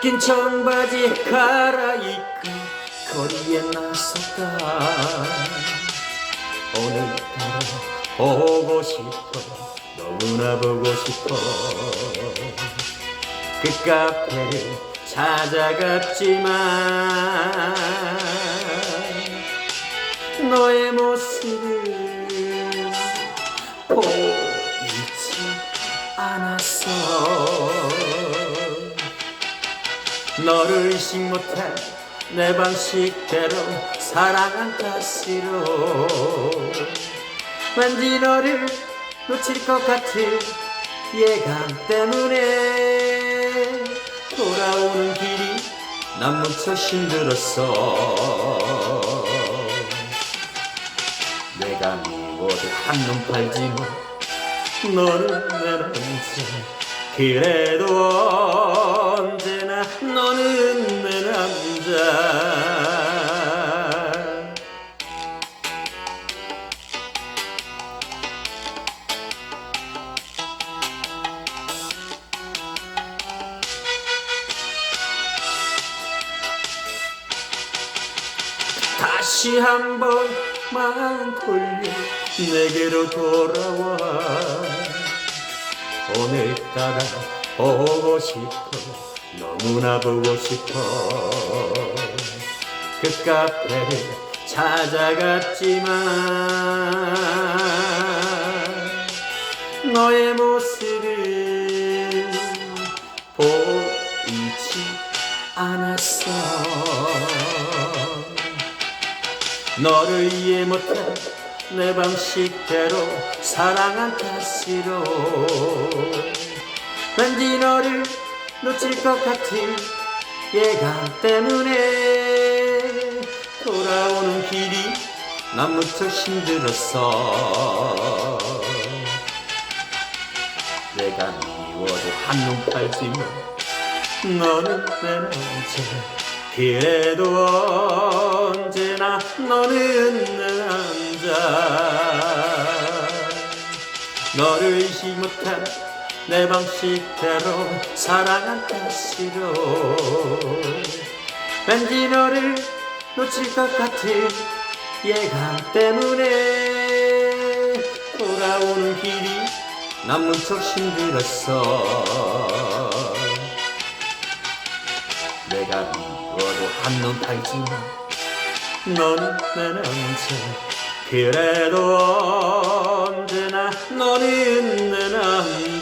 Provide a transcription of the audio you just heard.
낀 청바지 갈아입고 거리에 나섰다. 오늘따라 보고 싶어 너무나 보고 싶어. 그 카페를 찾아갔지만 너의 모습을 보이 너를 의식 못해 내 방식대로 사랑한 탓으로. 왠지 너를 놓칠 것 같은 예감 때문에 돌아오는 길이 난 무척 힘들었어. 내가 미워도 한눈 팔지만 너는 내 남자 그래도 너는 내 남자 다시 한번 마음 돌려 내게로 돌아와. 오늘따라 보고 싶어 너무나 보고 싶어. 그 카페를 찾아갔지만 너의 모습을 보이지 않았어. 너를 이해 못해 내 방식대로 사랑한 탓으로 왠지 너를 놓칠 것 같은 예감 때문에 돌아오는 길이 난 무척 힘들었어. 내가 미워도 한눈 팔지만 너는 내 남자 그래도 언제나 너는 내 남자. 너를 의식 못한 내 방식대로 사랑할기 싫어 왠지 너를 놓칠 것 같은 예감 때문에 돌아오는 길이 난 무척 힘들었어. 내가 미워도 한눈 팔지만 너는 내 남자 그래도 언제나 너는 내 남자.